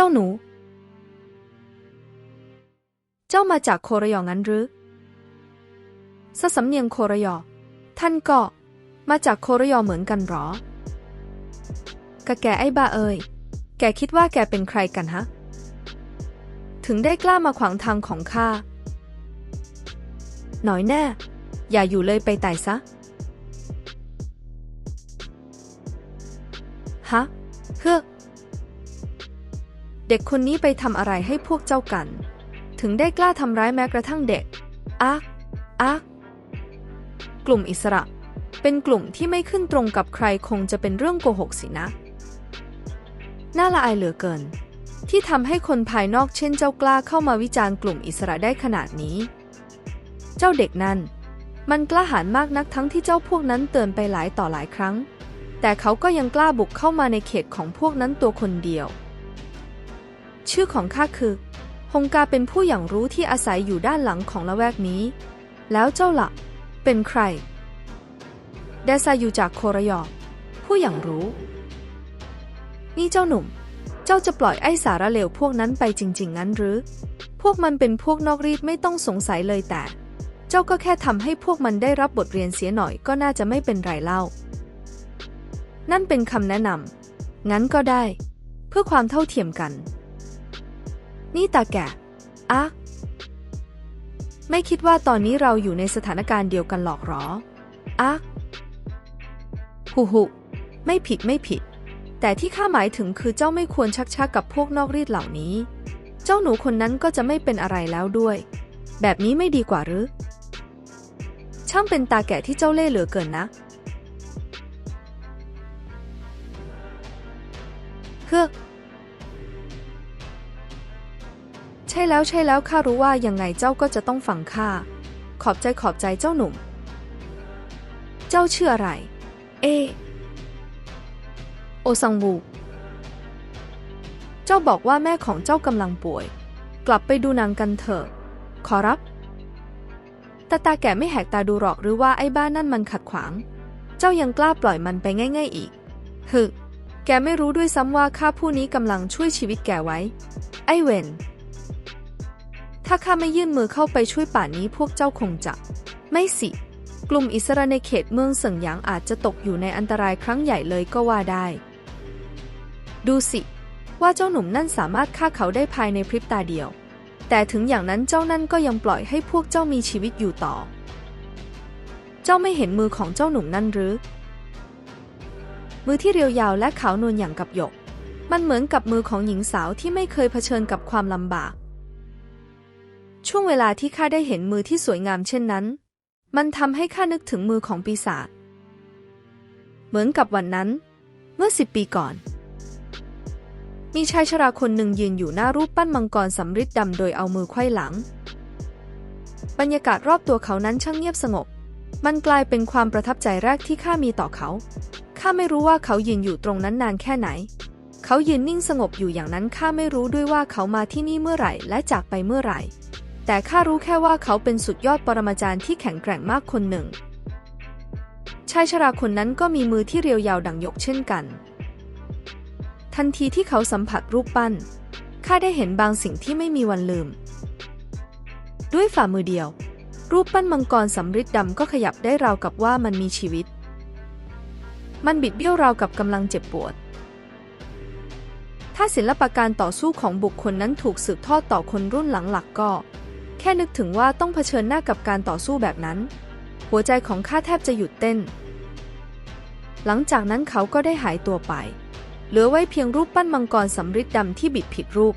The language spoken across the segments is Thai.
เจ้าหนู เจ้ามาจากโคระยองั้นหรือสสำเนียงโคระยอท่านก็ มาจากโคระยอเหมือนกันหรอกะแกไอ้บ้าเอ้ย แกคิดว่าแกเป็นใครกันฮะ ถึงได้กล้ามาขวางทางของข้า หน่อยแน่ อย่าอยู่เลยไปตายซะ ฮะ เฮ้อ เด็กคนนี้ไปทำอะไรให้พวกเจ้ากัน ถึงได้กล้าทำร้ายแม้กระทั่งเด็กอะอะกกลุ่มอิสระ เป็นกลุ่มที่ไม่ขึ้นตรงกับใครคงจะเป็นเรื่องโกหกสินะ น่าละอายเหลือเกิน ที่ทำให้คนภายนอกเช่นเจ้ากล้าเข้ามาวิจารณ์กลุ่มอิสระได้ขนาดนี้ เจ้าเด็กนั้นมันกล้าหาญมากนักทั้งที่เจ้าพวกนั้นเตือนไปหลายต่อหลายครั้ง แต่เขาก็ยังกล้าบุกเข้ามาในเขตของพวกนั้นตัวคนเดียว ชื่อของข้าคือ ฮงกาเป็นผู้อย่างรู้ที่อาศัยอยู่ด้านหลังของละแวกนี้ แล้วเจ้าละ่ะ เป็นใคร เดซาอยู่จากโคระยอผู้อย่างรู้ นี่เจ้าหนุ่ม เจ้าจะปล่อยไอ้สารเลวพวกนั้นไปจริง ๆ งั้นหรือ พวกมันเป็นพวกนอกรีดไม่ต้องสงสัยเลยแต่ เจ้าก็แค่ทำให้พวกมันได้รับบทเรียนเสียหน่อยก็น่าจะไม่เป็นไรเล่า นั่นเป็นคำแนะนำงั้นก็ได้ เพื่อความเท่าเทียมกัน นี่ตาแก่อะไม่คิดว่าตอนนี้เราอยู่ในสถานการณ์เดียวกันหรอกหรออะหูหูไม่ผิดไม่ผิด แต่ที่ข้าหมายถึงคือเจ้าไม่ควรชักช้ากับพวกนอกรีดเหล่านี้ เจ้าหนูคนนั้นก็จะไม่เป็นอะไรแล้วด้วย แบบนี้ไม่ดีกว่าหรือ ช่างเป็นตาแก่ที่เจ้าเล่ห์เหลือเกินนะเฮ้อ ช่แล้วใช่แล้วข้ารู้ว่ายังไงเจ้าก็จะต้องฟังข้า ขอบใจขอบใจเจ้าหนุ่ม เจ้าชื่ออะไร เอ โอซังวูเจ้าบอกว่าแม่ของเจ้ากำลังป่วย กลับไปดูนางกันเถอะ ขอรับตาตาแก่ไม่แหกตาดูหรอกหรือว่าไอ้บ้านนั่นมันขัดขวาง เจ้ายังกล้าปล่อยมันไปง่าย ๆอีก ฮึ แกไม่รู้ด้วยซ้ำว่าข้าผู้นี้กำลังช่วยชีวิตแกไว้ ไอ้เวน ถ้าข้าไม่ยื่นมือเข้าไปช่วยป่านนี้พวกเจ้าคงจะ ไม่สิ กลุ่มอิสราในเขตเมืองเสิงหยางอาจจะตกอยู่ในอันตรายครั้งใหญ่เลยก็ว่าได้ ดูสิ ว่าเจ้าหนุ่มนั่นสามารถฆ่าเขาได้ภายในพริบตาเดียว แต่ถึงอย่างนั้นเจ้านั่นก็ยังปล่อยให้พวกเจ้ามีชีวิตอยู่ต่อ เจ้าไม่เห็นมือของเจ้าหนุ่มนั่นหรือ มือที่เรียวยาวและขาวนวลอย่างกับหยก มันเหมือนกับมือของหญิงสาวที่ไม่เคยเผชิญกับความลำบาก ช่วงเวลาที่ข้าได้เห็นมือที่สวยงามเช่นนั้น มันทำให้ข้านึกถึงมือของปีศาจ เหมือนกับวันนั้น เมื่อสิบปีก่อน มีชายชราคนหนึ่งยืนอยู่หน้ารูปปั้นมังกรสำริดดำโดยเอามือไขว้หลัง บรรยากาศรอบตัวเขานั้นช่างเงียบสงบ มันกลายเป็นความประทับใจแรกที่ข้ามีต่อเขา ข้าไม่รู้ว่าเขายืนอยู่ตรงนั้นนานแค่ไหน เขายืนนิ่งสงบอยู่อย่างนั้นข้าไม่รู้ด้วยว่าเขามาที่นี่เมื่อไหร่และจากไปเมื่อไหร่ แต่ข้ารู้แค่ว่าเขาเป็นสุดยอดปรมาจารย์ที่แข็งแกร่งมากคนหนึ่ง ชายชราคนนั้นก็มีมือที่เรียวยาวดังยกเช่นกัน ทันทีที่เขาสัมผัสรูปปั้น ข้าได้เห็นบางสิ่งที่ไม่มีวันลืม ด้วยฝ่ามือเดียว รูปปั้นมังกรสำริดดำก็ขยับได้ราวกับว่ามันมีชีวิต มันบิดเบี้ยวราวกับกำลังเจ็บปวดถ้าศิลปการต่อสู้ของบุคคลนั้นถูกสืบทอดต่อคนรุ่นหลังหลักก็ แค่นึกถึงว่าต้องเผชิญหน้ากับการต่อสู้แบบนั้น หัวใจของข้าแทบจะหยุดเต้น หลังจากนั้นเขาก็ได้หายตัวไป เหลือไว้เพียงรูปปั้นมังกรสำริดดำที่บิดผิดรูป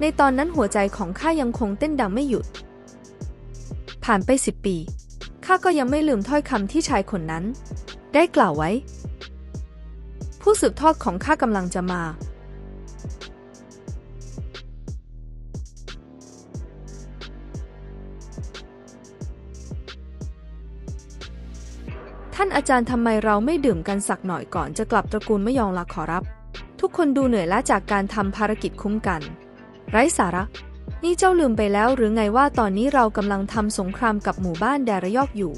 ในตอนนั้นหัวใจของข้ายังคงเต้นดังไม่หยุด ผ่านไปสิบปีข้าก็ยังไม่ลืมถ้อยคำที่ชายคนนั้น ได้กล่าวไว้ ผู้สืบทอดของข้ากำลังจะมา ท่านอาจารย์ทำไมเราไม่ดื่มกันสักหน่อยก่อนจะกลับตระกูลไม่ยองละขอรับ ทุกคนดูเหนื่อยล้าจากการทำภารกิจคุ้มกัน ไร้สาระ นี่เจ้าลืมไปแล้วหรือไงว่าตอนนี้เรากำลังทำสงครามกับหมู่บ้านแดระยอกอยู่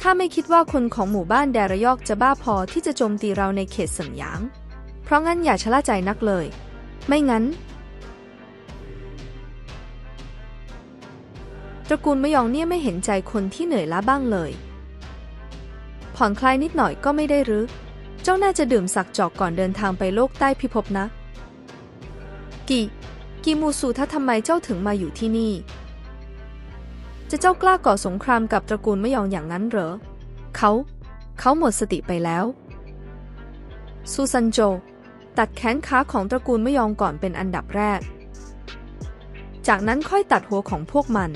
ข้าไม่คิดว่าคนของหมู่บ้านแดระยอกจะบ้าพอที่จะโจมตีเราในเขตเสิงหยาง เพราะงั้นอย่าชะล่าใจนักเลย ไม่งั้นตระกูลมยองเนี่ยไม่เห็นใจคนที่เหนื่อยล้าบ้างเลย ผ่อนคลายนิดหน่อยก็ไม่ได้หรือ เจ้าน่าจะดื่มสักจอกก่อนเดินทางไปโลกใต้พิภพนะ กี่กีมูซูถ้าทำไมเจ้าถึงมาอยู่ที่นี่ จะเจ้ากล้าก่อสงครามกับตระกูลไมะยองอย่างนั้นเหรอ เขา เขาหมดสติไปแล้ว ซูซันโจ ตัดแขนขาของตระกูลไมะยองก่อนเป็นอันดับแรก จากนั้นค่อยตัดหัวของพวกมัน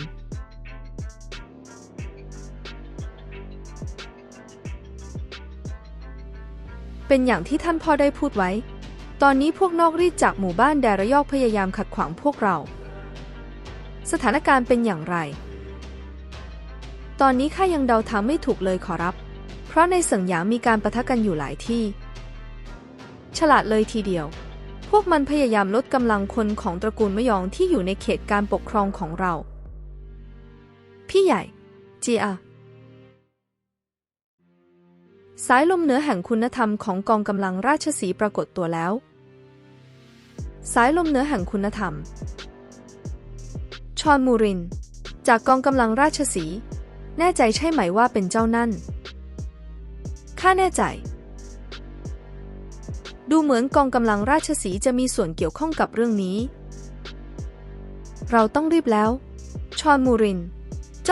เป็นอย่างที่ท่านพ่อได้พูดไว้ ตอนนี้พวกนอกรีดจากหมู่บ้านแดระยอกพยายามขัดขวางพวกเรา สถานการณ์เป็นอย่างไร ตอนนี้ข้ายังเดาทางไม่ถูกเลยขอรับ เพราะในเสิงหยางมีการประทะกันอยู่หลายที่ ฉลาดเลยทีเดียว พวกมันพยายามลดกำลังคนของตระกูลมะยองที่อยู่ในเขตการปกครองของเรา พี่ใหญ่ เจีอา สายลมเหนือแห่งคุณธรรมของกองกำลังราชสีปรากฏตัวแล้ว สายลมเหนือแห่งคุณธรรม ชอนมูริน จากกองกำลังราชสี แน่ใจใช่ไหมว่าเป็นเจ้านั่น ข้าแน่ใจ ดูเหมือนกองกำลังราชสีจะมีส่วนเกี่ยวข้องกับเรื่องนี้ เราต้องรีบแล้ว ชอนมูรินเ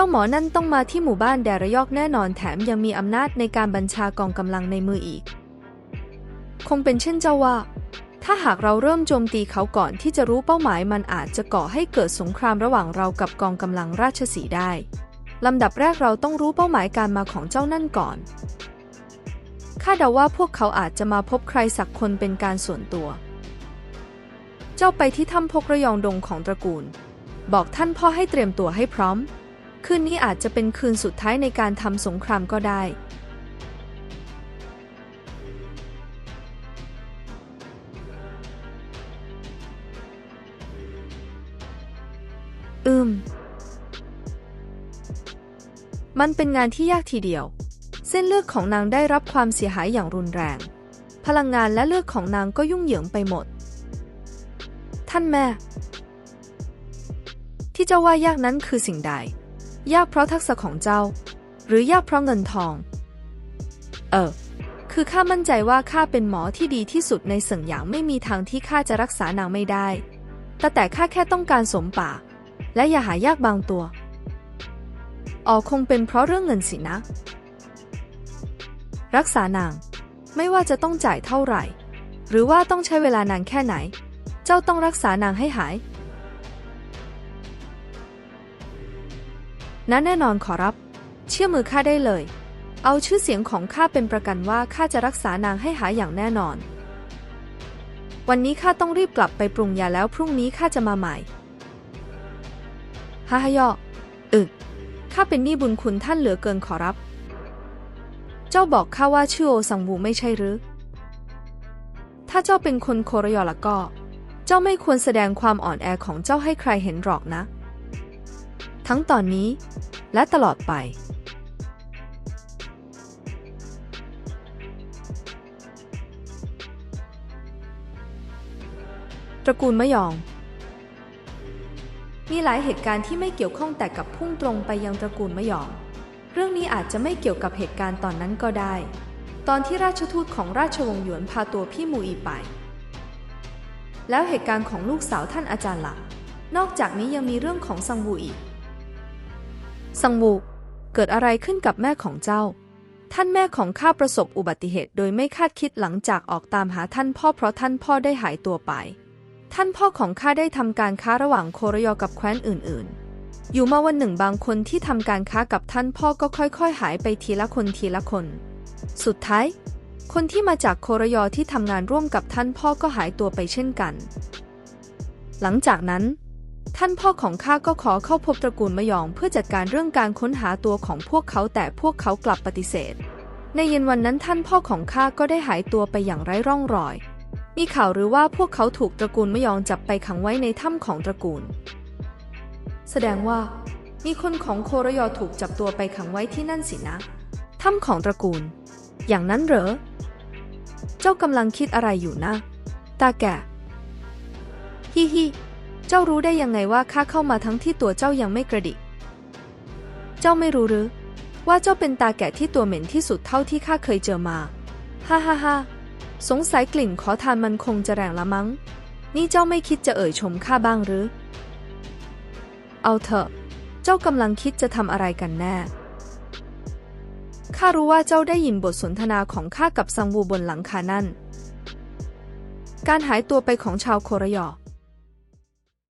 จ้าหมอนั่นต้องมาที่หมู่บ้านแดระยอกแน่นอนแถมยังมีอำนาจในการบัญชากองกำลังในมืออีก คงเป็นเช่นเจ้าว่า ถ้าหากเราเริ่มโจมตีเขาก่อนที่จะรู้เป้าหมายมันอาจจะก่อให้เกิดสงครามระหว่างเรากับกองกำลังราชสีได้ลำดับแรกเราต้องรู้เป้าหมายการมาของเจ้านั่นก่อนข้าเดาว่าพวกเขาอาจจะมาพบใครสักคนเป็นการส่วนตัว เจ้าไปที่ถ้ำพกระยองดงของตระกูล บอกท่านพ่อให้เตรียมตัวให้พร้อม คืนนี้อาจจะเป็นคืนสุดท้ายในการทำสงครามก็ได้อืม มันเป็นงานที่ยากทีเดียว เส้นเลือดของนางได้รับความเสียหายอย่างรุนแรง พลังงานและเลือดของนางก็ยุ่งเหยิงไปหมด ท่านแม่ ที่เจ้าว่ายากนั้นคือสิ่งใด ยากเพราะทักษะของเจ้า หรือยากเพราะเงินทอง เออ คือข้ามั่นใจว่าข้าเป็นหมอที่ดีที่สุดในเสิงหยางไม่มีทางที่ข้าจะรักษานางไม่ได้ แต่แต่ข้าแค่ต้องการสมปาและอย่าหายากบางตัว อ๋อคงเป็นเพราะเรื่องเงินสินะ รักษานาง ไม่ว่าจะต้องจ่ายเท่าไหร่ หรือว่าต้องใช้เวลานานแค่ไหน เจ้าต้องรักษานางให้หาย นั้นแน่นอนขอรับ เชื่อมือข้าได้เลย เอาชื่อเสียงของข้าเป็นประกันว่าข้าจะรักษานางให้หายอย่างแน่นอน วันนี้ข้าต้องรีบกลับไปปรุงยาแล้วพรุ่งนี้ข้าจะมาใหม่ฮ่าฮยออึกข้าเป็นหนี้บุญคุณท่านเหลือเกินขอรับ เจ้าบอกข้าว่าชื่อโอสังวูไม่ใช่หรือ ถ้าเจ้าเป็นคนโครยอละก็ เจ้าไม่ควรแสดงความอ่อนแอของเจ้าให้ใครเห็นหรอกนะ ทั้งตอนนี้และตลอดไปตระกูลมะยอง มีหลายเหตุการณ์ที่ไม่เกี่ยวข้องแต่กับพุ่งตรงไปยังตระกูลมะยอง เรื่องนี้อาจจะไม่เกี่ยวกับเหตุการณ์ตอนนั้นก็ได้ ตอนที่ราชทูตของราชวงศ์หยวนพาตัวพี่มูอีไป แล้วเหตุการณ์ของลูกสาวท่านอาจารย์ละ่ะ นอกจากนี้ยังมีเรื่องของซังวูอีก ซังวูเกิดอะไรขึ้นกับแม่ของเจ้า ท่านแม่ของข้าประสบอุบัติเหตุโดยไม่คาดคิดหลังจากออกตามหาท่านพ่อเพราะท่านพ่อได้หายตัวไป ท่านพ่อของข้าได้ทำการค้าระหว่างโครยอกับแคว้นอื่น ๆ อยู่มาวันหนึ่งบางคนที่ทำการค้ากับท่านพ่อก็ค่อย ๆ หายไปทีละคนทีละคน สุดท้าย คนที่มาจากโครยอที่ทำงานร่วมกับท่านพ่อก็หายตัวไปเช่นกัน หลังจากนั้น ท่านพ่อของข้าก็ขอเข้าพบตระกูลมยองเพื่อจัดการเรื่องการค้นหาตัวของพวกเขาแต่พวกเขากลับปฏิเสธ ในเย็นวันนั้นท่านพ่อของข้าก็ได้หายตัวไปอย่างไร้ร่องรอย มีข่าวหรือว่าพวกเขาถูกตระกูลมยองจับไปขังไว้ในถ้ำของตระกูล แสดงว่ามีคนของโครยอถูกจับตัวไปขังไว้ที่นั่นสินะ ถ้ำของตระกูล อย่างนั้นเหรอ เจ้ากำลังคิดอะไรอยู่นะ ตาแก่ฮิฮิ เจ้ารู้ได้ยังไงว่าข้าเข้ามาทั้งที่ตัวเจ้ายังไม่กระดิก เจ้าไม่รู้หรือ ว่าเจ้าเป็นตาแก่ที่ตัวเหม็นที่สุดเท่าที่ข้าเคยเจอมา ฮ่าฮ่าฮ่าสงสัยกลิ่นขอทานมันคงจะแรงละมั้ง นี่เจ้าไม่คิดจะเอ่ยชมข้าบ้างหรือ เอาเถอะ เจ้ากำลังคิดจะทำอะไรกันแน่ ข้ารู้ว่าเจ้าได้ยินบทสนทนาของข้ากับซังวูบนหลังคานั่น การหายตัวไปของชาวโคระยอ